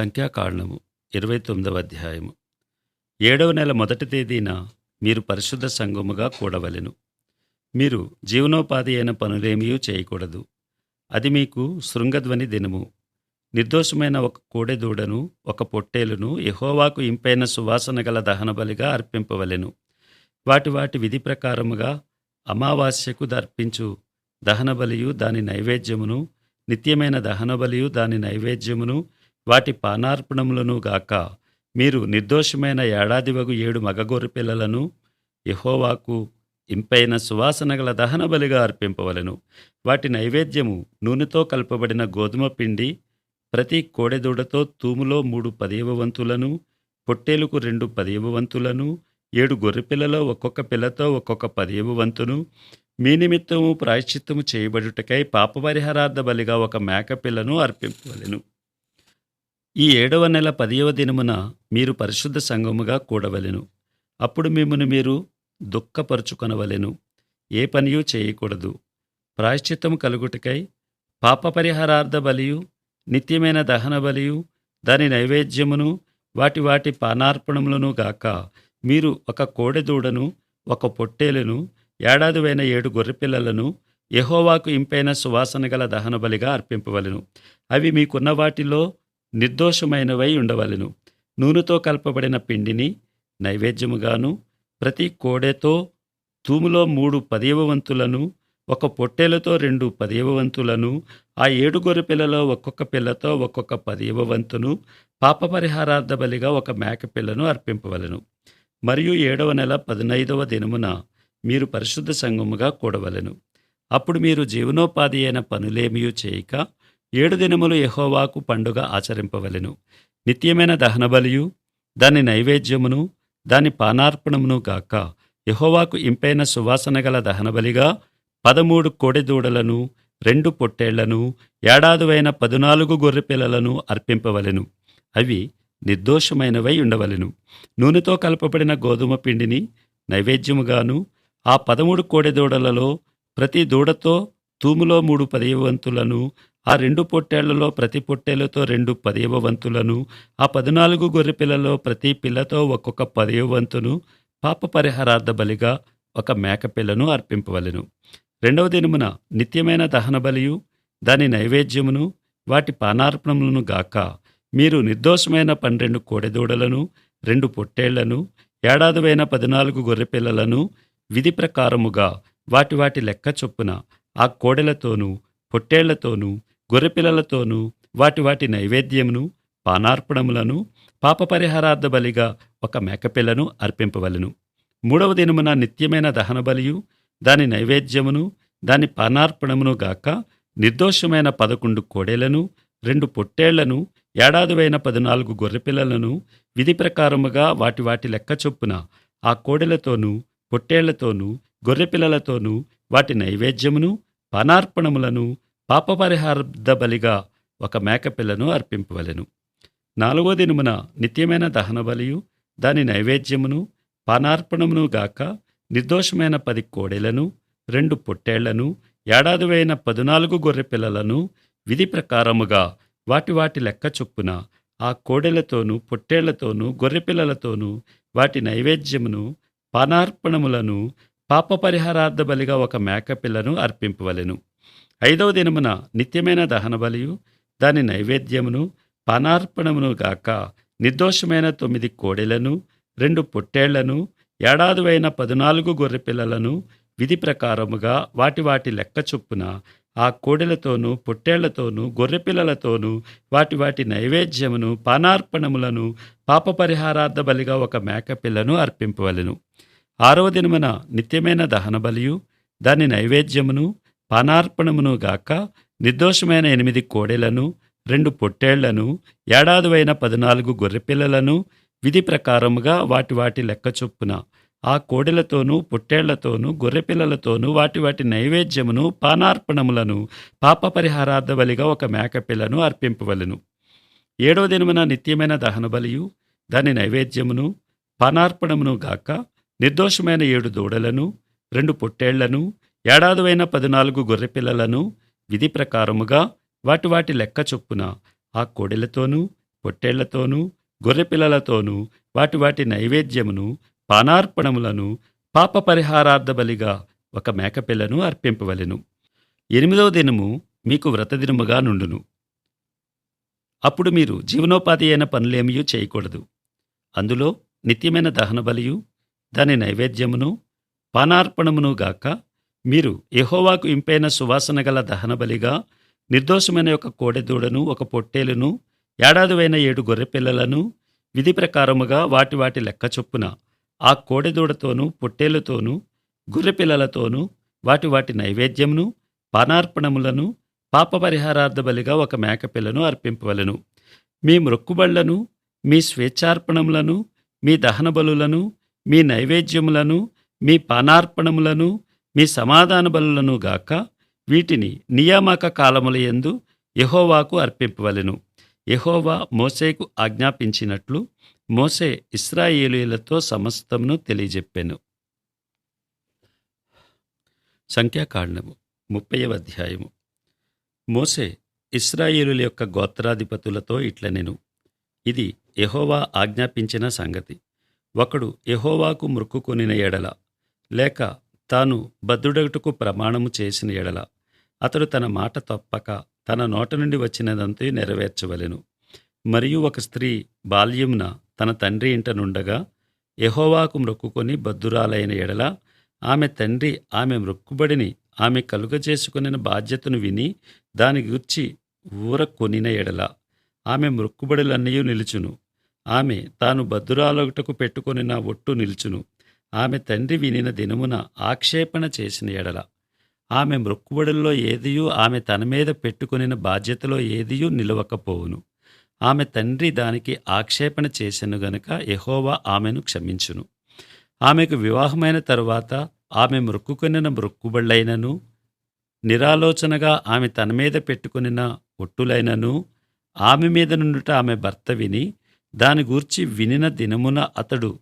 సంఖ్యాకాండము ఇరవై తొమ్మిదవ అధ్యాయము. ఏడవ నెల మొదటి తేదీన మీరు పరిశుద్ధ సంఘముగా కూడవలెను. మీరు జీవనోపాధి అయిన పనులేమీ చేయకూడదు. అది మీకు శృంగధ్వని దినము. నిర్దోషమైన ఒక కోడెదూడను ఒక పొట్టేలును ఎహోవాకు ఇంపైన సువాసన గల దహనబలిగా అర్పింపవలెను. వాటి వాటి విధి ప్రకారముగా అమావాస్యకు దర్పించు దహనబలియు దాని నైవేద్యమును నిత్యమైన దహనబలియు దాని నైవేద్యమును వాటి పానార్పణములను గాక మీరు నిర్దోషమైన ఏడాదివగు ఏడు మగగోరు పిల్లలను యహోవాకు ఇంపైన సువాసన గల దహన బలిగా అర్పింపవలెను. వాటి నైవేద్యము నూనెతో కలపబడిన గోధుమ పిండి ప్రతి కోడెదూడతో తూములో మూడు పదివ వంతులను పొట్టేలుకు రెండు పదివ వంతులను ఏడు గొర్రెపిల్లలో ఒక్కొక్క పిల్లతో ఒక్కొక్క పదియవ వంతును మీ నిమిత్తము ప్రాయశ్చిత్తము చేయబడుటకై పాపపరిహారార్థ బలిగా ఒక మేకపిల్లను అర్పింపవలను. ఈ ఏడవ నెల పదియవ దినమున మీరు పరిశుద్ధ సంఘముగా కూడవలెను. అప్పుడు మిమ్మను మీరు దుఃఖపరుచుకొనవలెను. ఏ పనియూ చేయకూడదు. ప్రాయశ్చిత్తము కలుగుటకై పాప పరిహారార్థ బలియు నిత్యమైన దహన బలియు దాని నైవేద్యమును వాటి వాటి పానార్పణములను గాక మీరు ఒక కోడెదూడను ఒక పొట్టేలును ఏడాదివైన ఏడు గొర్రెపిల్లలను ఎహోవాకు ఇంపైన సువాసన గల దహన బలిగా అవి మీకున్న వాటిలో నిర్దోషమైనవై ఉండవలెను. నూనెతో కలపబడిన పిండిని నైవేద్యముగాను ప్రతి కోడెతో తూములో మూడు పదియవ వంతులను ఒక పొట్టేలతో రెండు పదియవ వంతులను ఆ ఏడు గొర్రె పిల్లలో ఒక్కొక్క పిల్లతో ఒక్కొక్క పదియవ వంతును పాపపరిహారార్థ బలిగా ఒక మేక పిల్లను మరియు ఏడవ నెల పదినైదవ దినమున మీరు పరిశుద్ధ సంఘముగా కూడవలెను. అప్పుడు మీరు జీవనోపాధి అయిన పనులేమీ చేయక ఏడు దినములు యహోవాకు పండుగ ఆచరింపవలెను. నిత్యమైన దహనబలియు దాని నైవేద్యమును దాని పానార్పణమును గాక యహోవాకు ఇంపైన సువాసన గల దహనబలిగా పదమూడు కోడెదూడలను రెండు పొట్టేళ్ళను ఏడాదివైన పదునాలుగు గొర్రెపిల్లలను అర్పింపవలెను. అవి నిర్దోషమైనవై ఉండవలెను. నూనెతో కలపబడిన గోధుమ పిండిని నైవేద్యముగాను ఆ పదమూడు కోడెదూడలలో ప్రతి దూడతో తూములో మూడు పదయవంతులను ఆ రెండు పొట్టేళ్ళలో ప్రతి పొట్టేలతో రెండు పదియవ వంతులను ఆ పద్నాలుగు గొర్రెపిల్లలో ప్రతి పిల్లతో ఒక్కొక్క పదియవ వంతును పాప పరిహారార్థ బలిగా ఒక మేకపిల్లను అర్పింపవలెను. రెండవ దినమున నిత్యమైన దహన బలియు దాని నైవేద్యమును వాటి పానార్పణములను గాక మీరు నిర్దోషమైన పన్నెండు కోడెదూడలను రెండు పొట్టేళ్ళను ఏడాదివైన పద్నాలుగు గొర్రెపిల్లలను విధి ప్రకారముగా వాటి వాటి లెక్క చొప్పున ఆ కోడెలతోనూ పొట్టేళ్ళతోనూ గొర్రెపిల్లలతోనూ వాటి వాటి నైవేద్యమును పానార్పణములను పాపపరిహారార్థ బలిగా ఒక మేకపిల్లను అర్పింపవలెను. మూడవ దినమున నిత్యమైన దహన బలియు దాని నైవేద్యమును దాని పానార్పణమును గాక నిర్దోషమైన పదకొండు కోడేలను రెండు పొట్టేళ్ళను ఏడాదివైన పద్నాలుగు గొర్రెపిల్లలను విధి ప్రకారముగా వాటి వాటి లెక్క చొప్పున ఆ కోడెలతోనూ పొట్టేళ్ళతోనూ గొర్రెపిల్లలతోనూ వాటి నైవేద్యమును పానార్పణములను పాపపరిహార్థ బలిగా ఒక మేకపిల్లను అర్పింపవలెను. నాలుగో దినమున నిత్యమైన దహన బలియు దాని నైవేద్యమును పానార్పణమును గాక నిర్దోషమైన పది కోడెలను రెండు పొట్టేళ్ళను ఏడాదివైన పదునాలుగు గొర్రెపిల్లలను విధి ప్రకారముగా వాటి వాటి లెక్క చొప్పున ఆ కోడెలతోనూ పొట్టేళ్ళతోనూ గొర్రెపిల్లలతోనూ వాటి నైవేద్యమును పానార్పణములను పాపపరిహారార్థ బలిగా ఒక మేకపిల్లను అర్పింపవలెను. ఐదవ దినమున నిత్యమైన దహన బలియు దాని నైవేద్యమును పానార్పణమును గాక నిర్దోషమైన తొమ్మిది కోడెలను రెండు పొట్టేళ్ళను ఏడాదివైన పద్నాలుగు గొర్రెపిల్లలను విధి ప్రకారముగా వాటి వాటి లెక్క చొప్పున ఆ కోడెలతోనూ పొట్టేళ్ళతోనూ గొర్రెపిల్లలతోనూ వాటి వాటి నైవేద్యమును పానార్పణములను పాపపరిహారార్థ బలిగా ఒక మేకపిల్లను అర్పింపవలెను. ఆరవ దినమున నిత్యమైన దహన బలియు దాని నైవేద్యమును పానార్పణమును గాక నిర్దోషమైన ఎనిమిది కోడెలను రెండు పొట్టేళ్ళను ఏడాదివైన పద్నాలుగు గొర్రెపిల్లలను విధి ప్రకారముగా వాటి వాటి లెక్క చొప్పున. ఆ కోడెలతోనూ పొట్టేళ్ళతోనూ గొర్రెపిల్లలతోనూ వాటి వాటి నైవేద్యమును పానార్పణములను పాపపరిహారార్థ బలిగా ఒక మేకపిల్లను అర్పింపవలెను. ఏడో దినమున నిత్యమైన దహనబలియు దాని నైవేద్యమును పానార్పణమును గాక నిర్దోషమైన ఏడు దూడలను రెండు పొట్టేళ్ళను ఏడాదివైన పద్నాలుగు గొర్రెపిల్లలను విధి ప్రకారముగా వాటి వాటి లెక్క చొప్పున ఆ కోడెలతోనూ పొట్టేళ్ళతోనూ గొర్రెపిల్లలతోనూ వాటి వాటి నైవేద్యమును పానార్పణములను పాప పరిహారార్థ బలిగా ఒక మేకపిల్లను అర్పింపవలెను. ఎనిమిదవ దినము మీకు వ్రతదినముగా నుండును. అప్పుడు మీరు జీవనోపాధి అయిన పనులేమియూ చేయకూడదు. అందులో నిత్యమైన దహనబలియు దాని నైవేద్యమును పానార్పణమును గాక మీరు యహోవాకు ఇంపైన సువాసన గల దహన బలిగా నిర్దోషమైన ఒక కోడెదూడను ఒక పొట్టేలును ఏడాదివైన ఏడు గొర్రెపిల్లలను విధి ప్రకారముగా వాటి వాటి లెక్క చొప్పున ఆ కోడెదూడతోనూ పొట్టేలుతోనూ గొర్రెపిల్లలతోనూ వాటి వాటి నైవేద్యమును పానార్పణములను పాప పరిహారార్థ బలిగా ఒక మేకపిల్లను అర్పింపవలను. మీ మ్రొక్కుబళ్ళను మీ స్వేచ్ఛార్పణములను మీ దహన బలులను మీ నైవేద్యములను మీ పానార్పణములను మీ సమాధాన బలులను గాక వీటిని నియామక కాలముల యహోవాకు అర్పింపవలెను. యహోవా మోసేకు ఆజ్ఞాపించినట్లు మోసే ఇస్రాయేలీలతో సమస్తమును తెలియజెప్పెను. సంఖ్యాకాండము ముప్పైవ అధ్యాయము. మోసే ఇస్రాయేలుల యొక్క గోత్రాధిపతులతో ఇట్లనెను. ఇది యహోవా ఆజ్ఞాపించిన సంగతి. ఒకడు యహోవాకు మృక్కుకొనిన ఎడల లేక తాను బద్దుడగుటకు ప్రమాణము చేసిన ఎడల అతడు తన మాట తప్పక తన నోట నుండి వచ్చినదంతా నెరవేర్చవలెను. మరియు ఒక స్త్రీ బాల్యమున తన తండ్రి ఇంట నుండగా యెహోవాకు మొక్కుకొని బద్దురాలైన ఎడల ఆమె తండ్రి ఆమె మొక్కుబడిని ఆమె కలుగజేసుకుని బాధ్యతను విని దాని గూర్చి ఊర కొనిన ఎడల ఆమె మొక్కుబడులన్నీ నిలుచును. ఆమె తాను బద్దురాలొగటకు పెట్టుకొనిన ఒట్టు నిలుచును. ఆమె తండ్రి వినిన దినమున ఆక్షేపణ చేసిన ఎడల. ఆమె మృక్కుబడుల్లో ఏదియూ ఆమె తన మీద పెట్టుకునిన బాధ్యతలో ఏదియూ నిలవకపోవును. ఆమె తండ్రి దానికి ఆక్షేపణ చేసెను గనుక ఎహోవా ఆమెను క్షమించును. ఆమెకు వివాహమైన తరువాత ఆమె మృక్కుకొనిన మృక్కుబళ్ళైనను నిరాలోచనగా ఆమె తన మీద పెట్టుకునిన ఒట్టులైనను ఆమె మీద నుండుట ఆమె భర్త విని దాని గూర్చి వినిన దినమున అతడు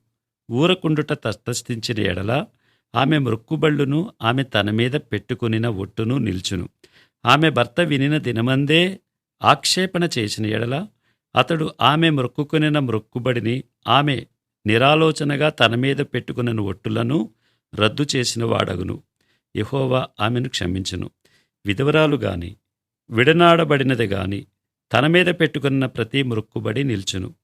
ఊరకుండుట తటస్థించిన ఎడల ఆమె మృక్కుబళ్ళును ఆమె తన మీద పెట్టుకునిన ఒట్టును నిల్చును. ఆమె భర్త వినిన దినమందే ఆక్షేపణ చేసిన ఎడల అతడు ఆమె మృక్కుకొనిన మృక్కుబడిని ఆమె నిరాలోచనగా తన మీద పెట్టుకున్న ఒట్టులను రద్దు చేసిన వాడగును. యహోవా ఆమెను క్షమించును. విధవరాలు గాని విడనాడబడినది గాని తన మీద పెట్టుకున్న ప్రతి మృక్కుబడి నిల్చును.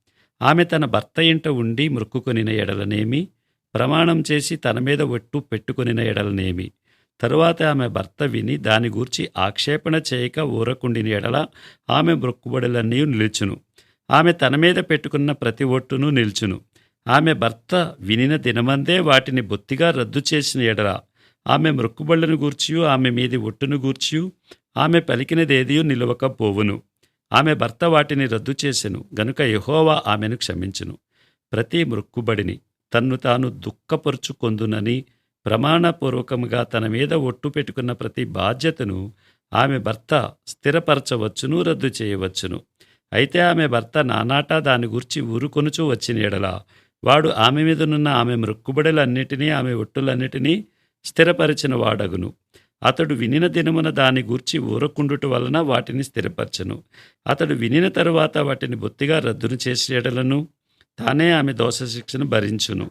ఆమె తన భర్త ఇంట ఉండి మృక్కుకొనిన ఎడలనేమి ప్రమాణం చేసి తన మీద ఒట్టు పెట్టుకొనిన ఎడలనేమి. తరువాత ఆమె భర్త విని దాని గూర్చి ఆక్షేపణ చేయక ఊరకుండిన ఎడల ఆమె మృక్కుబడులన్నీ నిలుచును. ఆమె తన మీద పెట్టుకున్న ప్రతి ఒట్టును నిల్చును. ఆమె భర్త వినిన దినమందే వాటిని బొత్తిగా రద్దు చేసిన ఎడల ఆమె మృక్కుబళ్ళను గూర్చియు ఆమె మీది ఒట్టును గూర్చియు ఆమె పలికినదేదియు నిలవకపోవును ఆమె భర్త వాటిని రద్దు చేసెను. గనుక యహోవా ఆమెను క్షమించును. ప్రతి మృక్కుబడిని తన్ను తాను దుఃఖపరుచుకొందునని ప్రమాణపూర్వకముగా తన మీద ఒట్టు పెట్టుకున్న ప్రతి బాధ్యతను ఆమె భర్త స్థిరపరచవచ్చును రద్దు చేయవచ్చును. అయితే ఆమె భర్త నానాటా దాని గురించి ఊరుకొనుచూ వచ్చిన ఎడల వాడు ఆమె మీదనున్న ఆమె మొక్కుబడులన్నిటినీ ఆమె ఒట్టులన్నిటినీ స్థిరపరిచిన వాడగును. అతడు వినిన దినమున దాని గూర్చి ఊరకుండుట వలన వాటిని స్థిరపరచను. అతడు వినిన తరువాత వాటిని బొత్తిగా రద్దును చేసేయడలను తానే ఆమె దోష శిక్షను భరించును.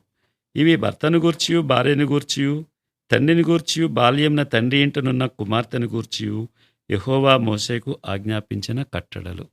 ఇవి భర్తను గూర్చియు భార్యను గూర్చియు తండ్రిని గూర్చియు బాల్యంన తండ్రి ఇంటనున్న కుమార్తెను గూర్చియు యహోవా మోసేకు ఆజ్ఞాపించిన కట్టడలు.